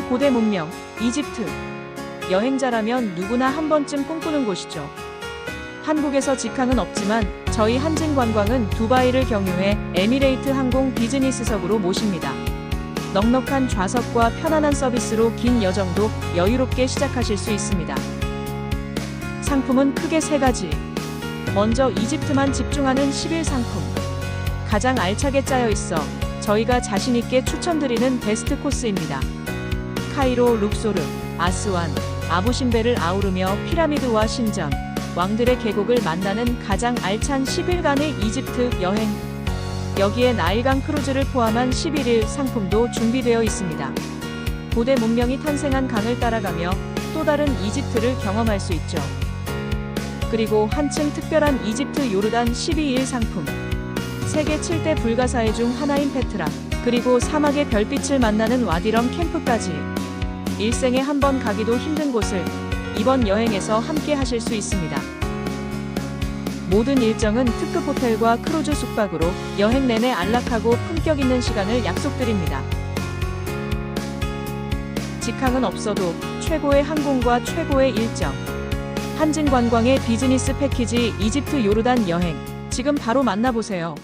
고대 문명, 이집트. 여행자라면 누구나 한 번쯤 꿈꾸는 곳이죠. 한국에서 직항은 없지만 저희 한진관광은 두바이를 경유해 에미레이트 항공 비즈니스석으로 모십니다. 넉넉한 좌석과 편안한 서비스로 긴 여정도 여유롭게 시작하실 수 있습니다. 상품은 크게 세 가지. 먼저 이집트만 집중하는 10일 상품. 가장 알차게 짜여 있어 저희가 자신있게 추천드리는 베스트 코스입니다. 카이로, 룩소르, 아스완, 아부신베를 아우르며 피라미드와 신전, 왕들의 계곡을 만나는 가장 알찬 10일간의 이집트 여행. 여기에 나일강 크루즈를 포함한 11일 상품도 준비되어 있습니다. 고대 문명이 탄생한 강을 따라가며 또 다른 이집트를 경험할 수 있죠. 그리고 한층 특별한 이집트 요르단 12일 상품. 세계 7대 불가사의 중 하나인 페트라, 그리고 사막의 별빛을 만나는 와디럼 캠프까지. 일생에 한 번 가기도 힘든 곳을 이번 여행에서 함께 하실 수 있습니다. 모든 일정은 특급 호텔과 크루즈 숙박으로 여행 내내 안락하고 품격 있는 시간을 약속드립니다. 직항은 없어도 최고의 항공과 최고의 일정. 한진 관광의 비즈니스 패키지 이집트 요르단 여행. 지금 바로 만나보세요.